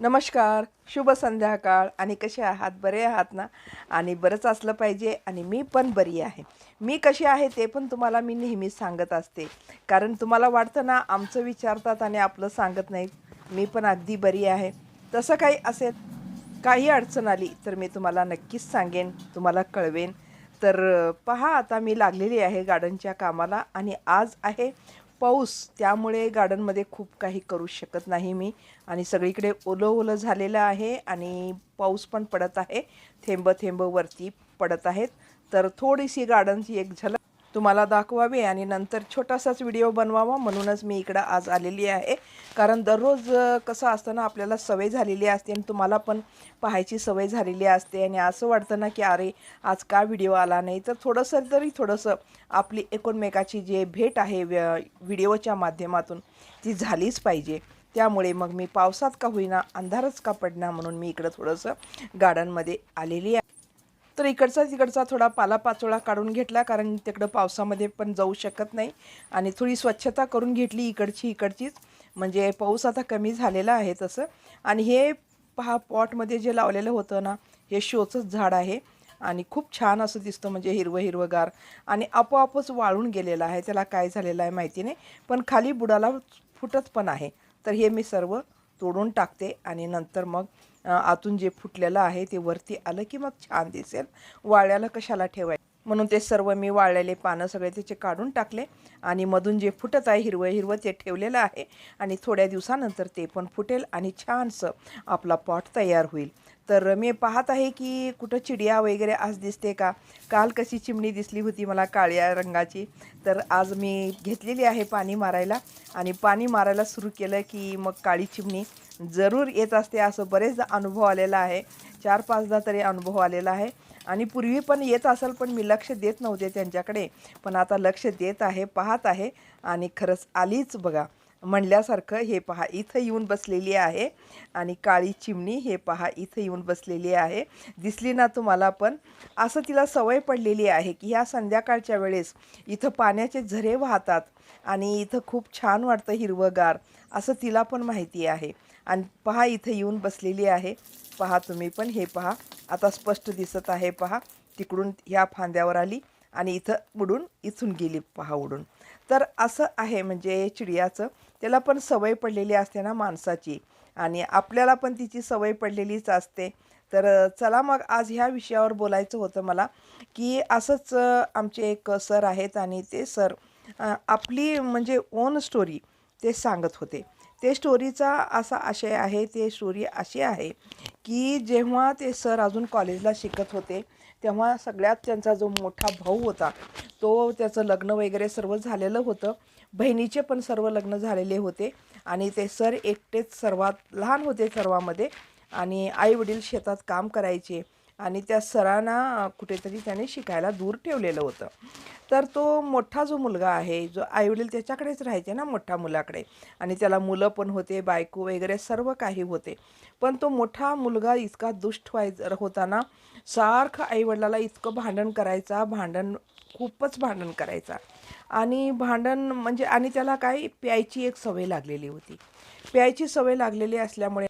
नमस्कार शुभ संध्याकाळ. आणि कसे आहात? बरे आहात ना? आणि बरंच असलं पाहिजे आणि मी पण बरी आहे. मी कशी आहे ते पण तुम्हाला मी नेहमीच सांगत असते. कारण तुम्हाला वाटतं ना आमचं विचारतात आणि आपलं सांगत नाहीत. मी पण अगदी बरी आहे. तसं काही असेल काही अडचण आली तर मी तुम्हाला नक्कीच सांगेन तुम्हाला कळवेन. तर पहा आता मी लागलेली आहे गार्डनच्या कामाला आणि आज आहे पाऊस त्यामुळे गार्डनमध्ये खूप काही करू शकत नाही मी. आणि सगळीकडे ओलं ओलं झालेलं आहे आणि पाऊस पण पडत आहे. थेंब थेंब वरती पडत आहेत. तर थोडीशी गार्डनची एक झलक तुम्हाला दाखवावी आणि नंतर छोटासाच व्हिडिओ बनवावा म्हणूनच मी इकडं आज आलेली आहे. कारण दररोज कसं असतं ना आपल्याला सवय झालेली असते आणि तुम्हाला पण पाहायची सवय झालेली असते आणि असं वाटतं ना की अरे आज का व्हिडिओ आला नाही? तर थोडंसं तरी थोडंसं आपली एकूणमेकाची जे भेट आहे व्य- व्हिडिओच्या माध्यमातून ती झालीच पाहिजे. त्यामुळे मग मी पावसात का होईना अंधारच का पडणार म्हणून मी इकडं थोडंसं गार्डनमध्ये आलेली आहे. तर इकडचा तिकडचा थोडा पालापाचोळा काढून घेतला कारण तिकडं पावसामध्ये पण जाऊ शकत नाही. आणि थोडी स्वच्छता करून घेतली इकडची इकडचीच. म्हणजे पाऊस आता कमी झालेला आहे तसं. आणि हे पहा पॉटमध्ये जे लावलेलं होतं ना हे शोचंच झाड आहे. आणि खूप छान असं दिसतं म्हणजे हिरवं हिरवंगार. आणि आपोआपच वाळून गेलेलं आहे. त्याला काय झालेलं आहे माहिती नाही. पण खाली बुडाला फुटत पण आहे. तर हे मी सर्व तोडून टाकते आणि नंतर मग आतून जे फुटलेलं आहे ते वरती आलं की मग छान दिसेल. वाळ्याला कशाला ठेवायचं? म्हणून ते सर्व मी वाळलेले पानं सगळे त्याचे काढून टाकले आणि मधून जे फुटत आहे हिरवं हिरवं ते ठेवलेलं आहे आणि थोड्या दिवसानंतर ते पण फुटेल आणि छानसं आपला पॉट तयार होईल. तर मी पाहत आहे की कुठं चिडिया वगैरे आज दिसते का? काल कशी चिमणी दिसली होती मला काळ्या रंगाची. तर आज मी घेतलेली आहे पाणी मारायला आणि पाणी मारायला सुरू केलं की मग काळी चिमणी जरूर येत असते असं बरेचदा अनुभव आलेला आहे. चार पाचदा तरी अनुभव आलेला आहे. आणि पूर्वी पण येत असेल पण मी लक्ष देत नव्हते त्यांच्याकडे. पण आता लक्ष देत आहे पाहत आहे आणि खरंच आलीच बघा. म्हणल्यासारखं हे पहा इथं येऊन बसलेली आहे. आणि काळी चिमणी हे पहा इथं येऊन बसलेली आहे. दिसली ना तुम्हाला पण? असं तिला सवय पडलेली आहे की ह्या संध्याकाळच्या वेळेस इथं पाण्याचे झरे वाहतात आणि इथं खूप छान वाटतं हिरवंगार असं तिला पण माहिती आहे. आणि पहा इथं येऊन बसलेली आहे. पहा तुम्ही पण हे पहा. आता स्पष्ट दिसत आहे पहा. तिकडून ह्या फांद्यावर आली आणि इथं उडून इथून गेली पहा उडून. तर असं आहे म्हणजे चिडियाचं. त्याला पण सवय पडलेली असते ना माणसाची. आणि आपल्याला पण तिची सवय पडलेलीच असते. तर चला मग आज ह्या विषयावर बोलायचं होतं मला की असंच आमचे एक सर आहेत आणि ते सर आपली म्हणजे ओन स्टोरी ते सांगत होते. ते स्टोरीचा असा आशय आहे ते स्टोरी अशी आहे की जेव्हा ते सर अजून कॉलेजला शिकत होते तेव्हा सगळ्यात त्यांचा जो मोठा भाऊ होता तो त्याचं लग्न वगैरे सर्व झालेलं होतं. बहिणीचे पण सर्व लग्न झालेले होते आणि ते सर एकटेच सर्वात लहान होते सर्वामध्ये आणि आईवडील शेतात काम करायचे. आणि त्या सरांना कुठेतरी त्याने शिकायला दूर ठेवलेलं होतं. तर तो मोठा जो मुलगा आहे जो आईवडील त्याच्याकडेच राहायचे ना मोठ्या मुलाकडे. आणि त्याला मुलं पण होते बायको वगैरे सर्व काही होते. पण तो मोठा मुलगा इतका दुष्ट व्हाय होताना सारखं आईवडिलाला इतकं भांडण करायचा भांडण खूपच भांडण करायचा. आणि भांडण म्हणजे आणि त्याला काय प्यायची एक सवय लागलेली होती. प्यायची सवय लागलेली असल्यामुळे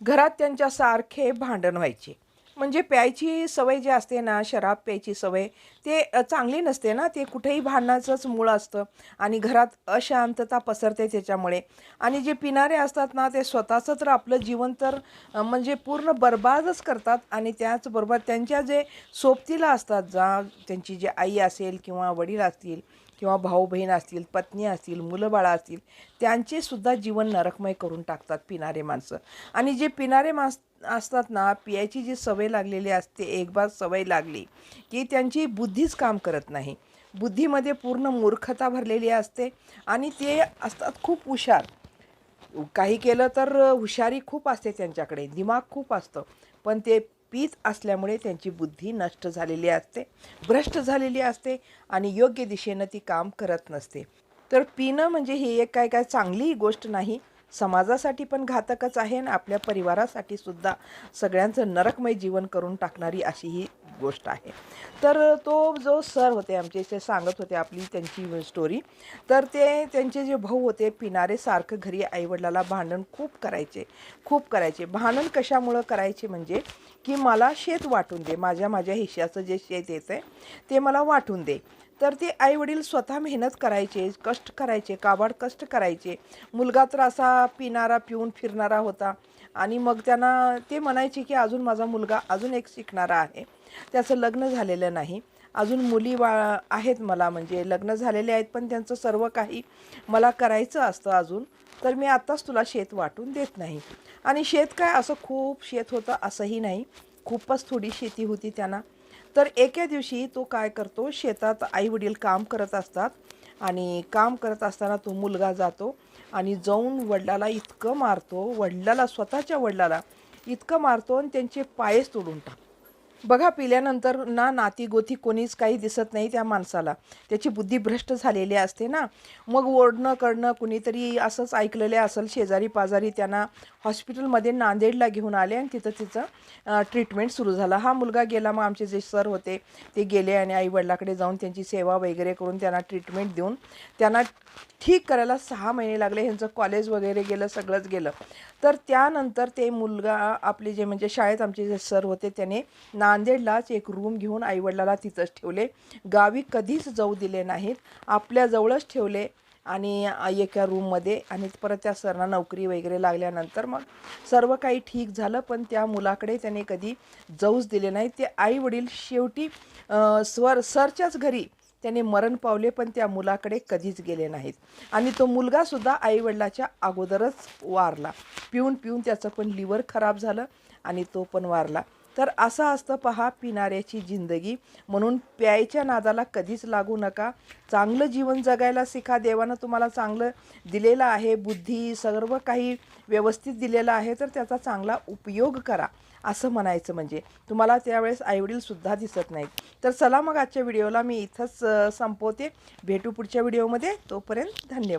घरात त्यांच्या सारखे भांडण व्हायचे. म्हणजे प्यायची सवय जी असते ना शराब प्यायची सवय ते चांगली नसते ना. ते कुठेही भांडणाचंच मूळ असतं आणि घरात अशांतता पसरते त्याच्यामुळे. आणि जे पिणारे असतात ना ते स्वतःचं तर आपलं जीवन तर म्हणजे पूर्ण बर्बादच करतात आणि त्याचबरोबर त्यांच्या जे सोबतीला असतात जा त्यांची जी आई असेल किंवा वडील असतील किंवा भाऊ बहीण असतील पत्नी असतील मुलंबाळा असतील त्यांचेसुद्धा जीवन नरकमय करून टाकतात पिणारे माणसं. आणि जे पिणारे माणस असतात ना पियाची जी सवय लागलेली असते एक बार सवय लागली की त्यांची बुद्धीच काम करत नाही. बुद्धीमध्ये पूर्ण मूर्खता भरलेली असते आणि ते असतात खूप हुशार. काही केलं तर हुशारी खूप असते त्यांच्याकडे दिमाग खूप असतं. पण ते पीच असल्यामुळे त्यांची बुद्धी नष्ट झालेली असते भ्रष्ट झालेली असते आणि योग्य दिशेनं ती काम करत नसते. तर पिणं म्हणजे ही एक काय काय चांगली गोष्ट नाही समाजासाठी पण घातकच आहे आणि आपल्या परिवारासाठी सुद्धा सगळ्यांचं नरकमय जीवन करून टाकणारी अशी ही गोष्ट आहे. तर तो जो सर होते आमचे ते सांगत होते आपली त्यांची स्टोरी तर ते त्यांचे जे भाऊ होते पिणारे सारखं घरी आईवडिलाला भांडण खूप करायचे खूप करायचे. भांडण कशामुळं करायचे म्हणजे की मला शेत वाटून दे माझ्या माझ्या हिश्याचं जे शेत येतं आहे ते मला वाटून दे. तर ते आईवडील स्वतः मेहनत करायचे कष्ट करायचे काबाड कष्ट करायचे. मुलगा तर असा पिणारा पिऊन फिरणारा होता. आणि मग त्यांना ते म्हणायचे की अजून माझा मुलगा अजून एक शिकणारा आहे. त्याचं लग्न झालेलं नाही. अजून मुली बा आहेत मला म्हणजे लग्न झालेले आहेत पण त्यांचं सर्व काही मला करायचं असतं अजून. तर मी आत्ताच तुला शेत वाटून देत नाही. आणि शेत काय असं खूप शेत होतं असंही नाही. खूपच थोडी शेती होती त्यांना. तर एके दिवशी तो काय करतो शेतात आई वडील काम करत असतात आणि काम करत असताना तो मुलगा जातो आणि जाऊन वडिलाला इतकं मारतो वडिलाला स्वतःच्या वडिलाला इतकं मारतो आणि त्यांचे पायच तोडून टाकतो. बघा पिल्यानंतर ना नाती गोथी कोणीच काही दिसत नाही त्या माणसाला. त्याची बुद्धी भ्रष्ट झालेली असते ना. मग ओढणं करणं कुणीतरी असंच ऐकलेलं असेल शेजारी पाजारी त्यांना हॉस्पिटलमध्ये नांदेडला घेऊन आले आणि तिथं तिचं ट्रीटमेंट सुरू झालं. हा मुलगा गेला मग आमचे जे सर होते ते गेले आणि आईवडिलाकडे जाऊन त्यांची सेवा वगैरे करून त्यांना ट्रीटमेंट देऊन त्यांना ठीक करायला सहा महिने लागले ह्यांचं कॉलेज वगैरे गेलं सगळंच गेलं. तर त्यानंतर ते मुलगा आपले जे म्हणजे शाळेत आमचे जे सर होते त्याने नांदेडलाच एक रूम घेऊन आईवडिलाला तिथंच ठेवले. गावी कधीच जाऊ दिले नाहीत. आपल्याजवळच ठेवले आणि एका रूममध्ये आणि परत त्या सरना नोकरी वगैरे लागल्यानंतर मग सर्व काही ठीक झालं पण त्या मुलाकडे त्याने कधी जाऊच दिले नाही. ते आई वडील शेवटी स्वर सरच्याच घरी त्याने मरण पावले पण त्या मुलाकडे कधीच गेले नाहीत. आणि तो मुलगासुद्धा आईवडिलाच्या अगोदरच वारला. पिऊन पिऊन त्याचं पण लिव्हर खराब झालं आणि तो पण वारला. तर असं असतं पहा पिणाऱ्याची जिंदगी. म्हणून प्यायच्या नादाला कधीच लागू नका. चांगलं जीवन जगायला शिका देवानं तुम्हाला चांगलं दिलेलं आहे. बुद्धी सर्व काही व्यवस्थित दिलेलं आहे. तर त्याचा चांगला उपयोग करा. असं म्हणायचं म्हणजे. तुम्हाला त्यावेळेस आईवडीलसुद्धा दिसत नाहीत. तर चला मग आजच्या व्हिडिओला मी इथंच संपवते. भेटू पुढच्या व्हिडिओमध्ये. तोपर्यंत धन्यवाद.